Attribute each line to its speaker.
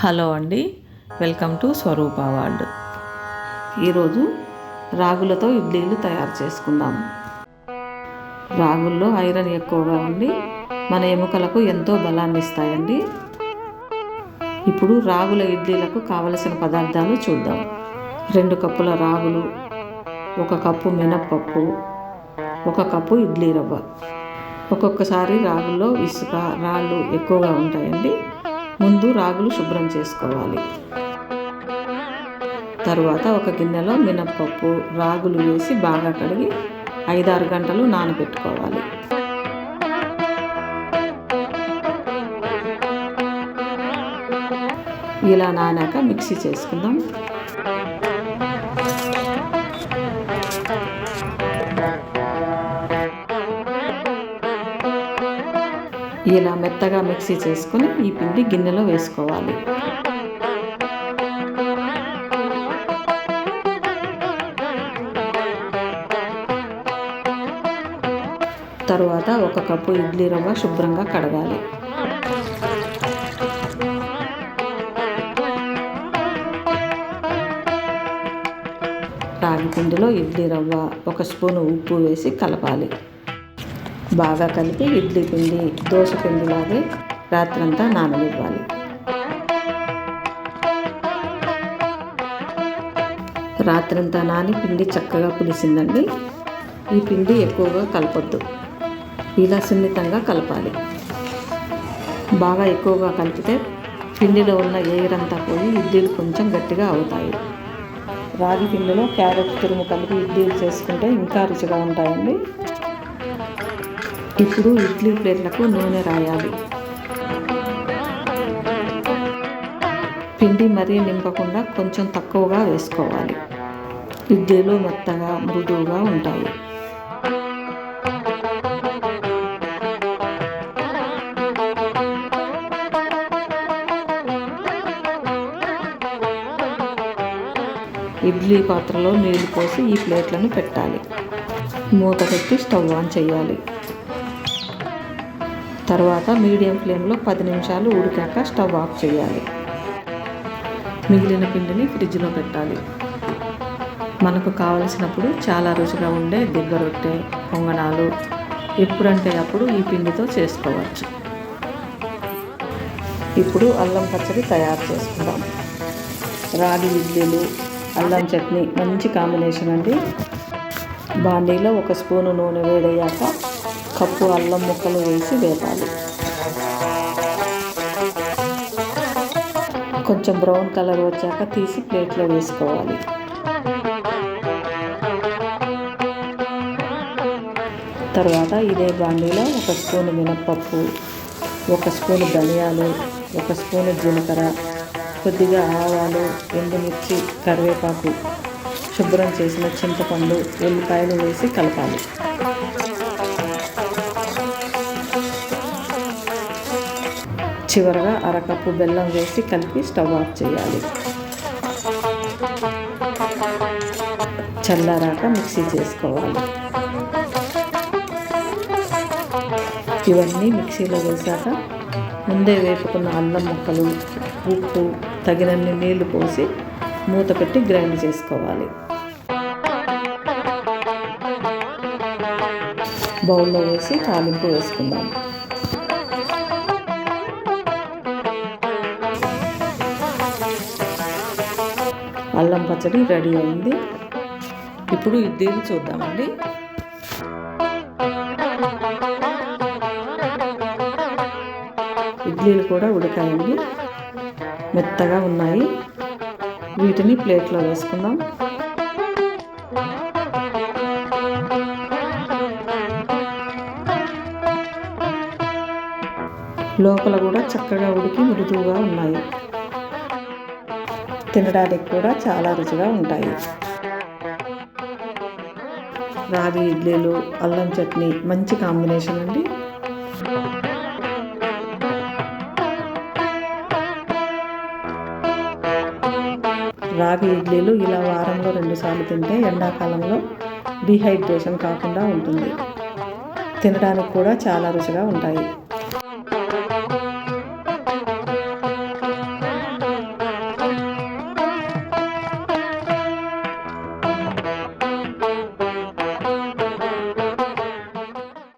Speaker 1: Hello అండి welcome to Swaroopa ward ఈరోజు రాగులతో ఇడ్లీలు తయారు చేసుకుందాం. రాగుల్లో ఐరన్ ఎక్కువగా ఉండి మన ఎముకలకు ఎంతో బలాన్ని ఇస్తాయండి. ఇప్పుడు రాగుల ఇడ్లీలకు కావలసిన పదార్థాలు చూద్దాం. రెండు కప్పుల రాగులు ఒక కప్పు మినప్పప్పు ఒక కప్పు ఇడ్లీ రవ్వ. ఒక్కొక్కసారి రాగుల్లో ఇసుక రాళ్ళు ఎక్కువగా ఉంటాయండి. ముందు రాగులు శుభ్రం చేసుకోవాలి. తరువాత ఒక గిన్నెలో మినప్పప్పు రాగులు వేసి బాగా కడిగి ఐదారు గంటలు నానబెట్టుకోవాలి. ఇలా నానాక మిక్సీ చేసుకుందాం. ఇలా మెత్తగా మిక్సీ చేసుకుని ఈ పిండి గిన్నెలో వేసుకోవాలి. తరువాత ఒక కప్పు ఇడ్లీ రవ్వ శుభ్రంగా కడగాలి. రాగి పిండిలో ఇడ్లీ రవ్వ ఒక స్పూను ఉప్పు వేసి కలపాలి. బాగా కలిపి ఇడ్లీ పిండి దోశ పిండిలాగే రాత్రంతా నాననివ్వాలి. రాత్రంతా నాని పిండి చక్కగా పులిసిందండి. ఈ పిండి ఎక్కువగా కలపొద్దు. ఇలా సున్నితంగా కలపాలి. బాగా ఎక్కువగా కలిపితే పిండిలో ఉన్న ఎయిరంతా పోయి ఇడ్లీలు కొంచెం గట్టిగా అవుతాయి. రాగి పిండిలో క్యారెట్ తురుము కలిపి ఇడ్లీలు చేసుకుంటే ఇంకా రుచిగా ఉంటాయండి. ఇప్పుడు ఇడ్లీ ప్లేట్లకు నూనె రాయాలి. పిండి మరీ నింపకుండా కొంచెం తక్కువగా వేసుకోవాలి. ఇడ్లీలు మెత్తగా మృదువుగా ఉంటాయి. ఇడ్లీ పాత్రలో నీళ్ళు పోసి ఈ ప్లేట్లను పెట్టాలి. మూత పెట్టి స్టవ్ ఆన్ చేయాలి. తర్వాత మీడియం ఫ్లేమ్లో పది నిమిషాలు ఉడికాక స్టవ్ ఆఫ్ చేయాలి. మిగిలిన పిండిని ఫ్రిడ్జ్లో పెట్టాలి. మనకు కావలసినప్పుడు చాలా రుచిగా ఉండే దిబ్బ రొట్టె పొంగనాలు ఎప్పుడంటే అప్పుడు ఈ పిండితో చేసుకోవచ్చు. ఇప్పుడు అల్లం పచ్చడి తయారు చేసుకుందాం. రాగి ఇడ్లీలు అల్లం చట్నీ మంచి కాంబినేషన్ అండి. బాండీలో ఒక స్పూను నూనె వేడయ్యాక కప్పు అల్లం ముక్కలు వేసి వేపాలి. కొంచెం బ్రౌన్ కలర్ వచ్చాక తీసి ప్లేట్లో వేసుకోవాలి. తర్వాత ఇదే బాండీలో ఒక స్పూను మినప్పప్పు ఒక స్పూను ధనియాలు ఒక స్పూను జీలకర్ర కొద్దిగా ఆవాలు ఎండుమిర్చి కరివేపాకు శుభ్రం చేసిన చింతపండు ఎల్లిపాయలు వేసి కలపాలి. చివరగా అరకప్పు బెల్లం వేసి కలిపి స్టవ్ ఆఫ్ చేయాలి. చల్లారాక మిక్సీ చేసుకోవాలి. ఇవన్నీ మిక్సీలో వేశాక ముందే వేపుకున్న అల్లం ముక్కలు ఉప్పు తగినన్ని నీళ్ళు పోసి మూత పెట్టి గ్రైండ్ చేసుకోవాలి. బౌల్లో వేసి తాలింపు వేసుకుందాం. అల్లం పచ్చడి రెడీ అయింది. ఇప్పుడు ఇడ్లీలు చూద్దామండి. ఇడ్లీలు కూడా ఉడకాయండి మెత్తగా ఉన్నాయి. వీటిని ప్లేట్లో వేసుకుందాం. లోపల కూడా చక్కగా ఉడికి మృదువుగా ఉన్నాయి. తినడానికి కూడా చాలా రుచిగా ఉంటాయి. రాగి ఇడ్లీలు అల్లం చట్నీ మంచి కాంబినేషన్ అండి. రాగి ఇడ్లీలు ఇలా వారంలో రెండుసార్లు తింటే ఎండాకాలంలో డిహైడ్రేషన్ కాకుండా ఉంటుంది. తినడానికి కూడా చాలా రుచిగా ఉంటాయి.